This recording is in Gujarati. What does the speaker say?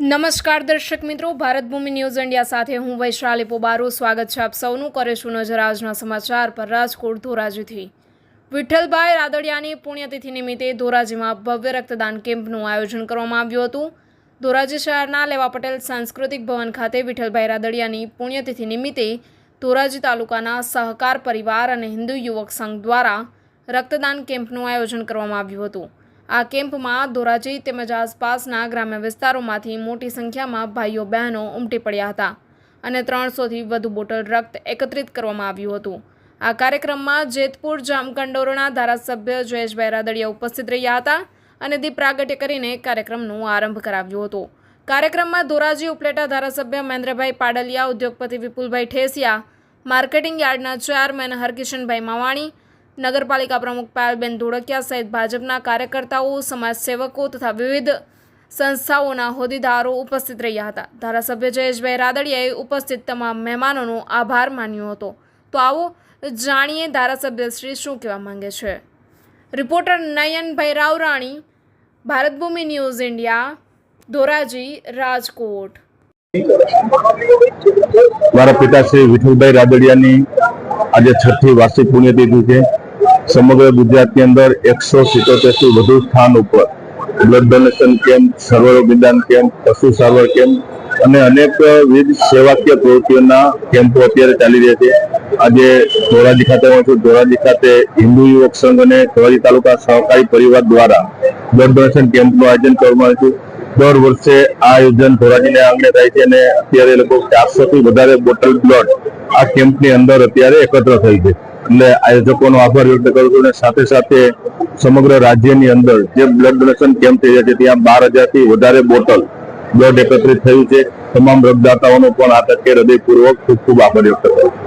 નમસ્કાર દર્શક મિત્રો, ભારત ભૂમિ ન્યૂઝ ઇન્ડિયા સાથે હું વૈશાલી પોબારો. સ્વાગત છે આપ સૌનું કરીશું નજર આજના સમાચાર પર રાજકોટ ધોરાજીથી. વિઠ્ઠલભાઈ રાદડિયાની પુણ્યતિથિ નિમિત્તે ધોરાજીમાં ભવ્ય રક્તદાન કેમ્પનું આયોજન કરવામાં આવ્યું હતું. ધોરાજી શહેરના લેવા પટેલ સાંસ્કૃતિક ભવન ખાતે વિઠ્ઠલભાઈ રાદડિયાની પુણ્યતિથિ નિમિત્તે ધોરાજી તાલુકાના સહકાર પરિવાર અને હિન્દુ યુવક સંઘ દ્વારા રક્તદાન કેમ્પનું આયોજન કરવામાં આવ્યું હતું. આ કેમ્પમાં ધોરાજી તેમજ આસપાસના ગ્રામ્ય વિસ્તારોમાંથી મોટી સંખ્યામાં ભાઈઓ બહેનો ઉમટી પડ્યા હતા અને ત્રણસોથી વધુ બોટલ રક્ત એકત્રિત કરવામાં આવ્યું હતું. આ કાર્યક્રમમાં જેતપુર, જામકંડોરણા ધારાસભ્ય જયેશભાઈ રાદડિયા ઉપસ્થિત રહ્યા હતા અને દીપ પ્રાગટ્ય કરીને કાર્યક્રમનો આરંભ કરાવ્યો હતો. કાર્યક્રમમાં ધોરાજી ઉપલેટા ધારાસભ્ય મહેન્દ્રભાઈ પાડલિયા, ઉદ્યોગપતિ વિપુલભાઈ ઠેસિયા, માર્કેટિંગ યાર્ડના ચેરમેન હરકિશનભાઈ માવાણી નગરપાલિકા પ્રમુખ પાયલબેન ધોળકિયા સહિત ભાજપના કાર્યકર્તાઓ, સમાજસેવકો તથા વિવિધ સંસ્થાઓના હોદ્દેદારો ઉપસ્થિત રહ્યા હતા. ધારાસભ્ય જયેશભાઈ રાદડિયાએ ઉપસ્થિત તમામ મહેમાનોનો આભાર માન્યો હતો. તો આવો જાણીએ ધારાસભ્ય શ્રી શું કહેવા માંગે છે. Reporter Nayanbhai Ravrani, Bharatbhumi news India, Dhoraji, Rajkot. મારા પિતા શ્રી વિઠ્ઠલભાઈ રાદડિયાની આજે છઠ્ઠી વાર્ષિક પુણ્યતિથિ છે. સમગ્ર ગુજરાતની અંદર એકસો સિત્તોતેરથી વધુ સ્થાન ઉપર બ્લડ ડોનેશન કેમ્પ સર્વરોગ નિદાન કેમ્પ પશુ સારવાર કેમ્પ અને અનેક વિવિધ સેવાકીય પ્રવૃત્તિઓના કેમ્પો અત્યારે ચાલી રહ્યા છે. આજે ધોરાજી ખાતે હું છું. ધોરાજી ખાતે હિન્દુ યુવક સંઘ અને ધોરાજી તાલુકા સહકારી પરિવાર દ્વારા બ્લડ ડોનેશન કેમ્પનું આયોજન કરવામાં આવ્યું છે દર વર્ષે આ આયોજન ધોરાજીને આંગણે થાય છે અને અત્યારે લગભગ ચારસો થી વધારે બોટલ બ્લડ આ કેમ્પની અંદર અત્યારે એકત્ર થઈ છે. એટલે આયોજકોનો આભાર વ્યક્ત કરું છું અને સાથે સાથે સમગ્ર રાજ્યની અંદર જે બ્લડ ડોનેશન કેમ્પ થઈ રહ્યા છે, ત્યાં બારથી વધારે બોટલ બ્લડ એકત્રિત થયું છે. તમામ રક્તદાતાઓનો પણ આ તકે હૃદયપૂર્વક ખૂબ ખૂબ આભાર વ્યક્ત કરું છું.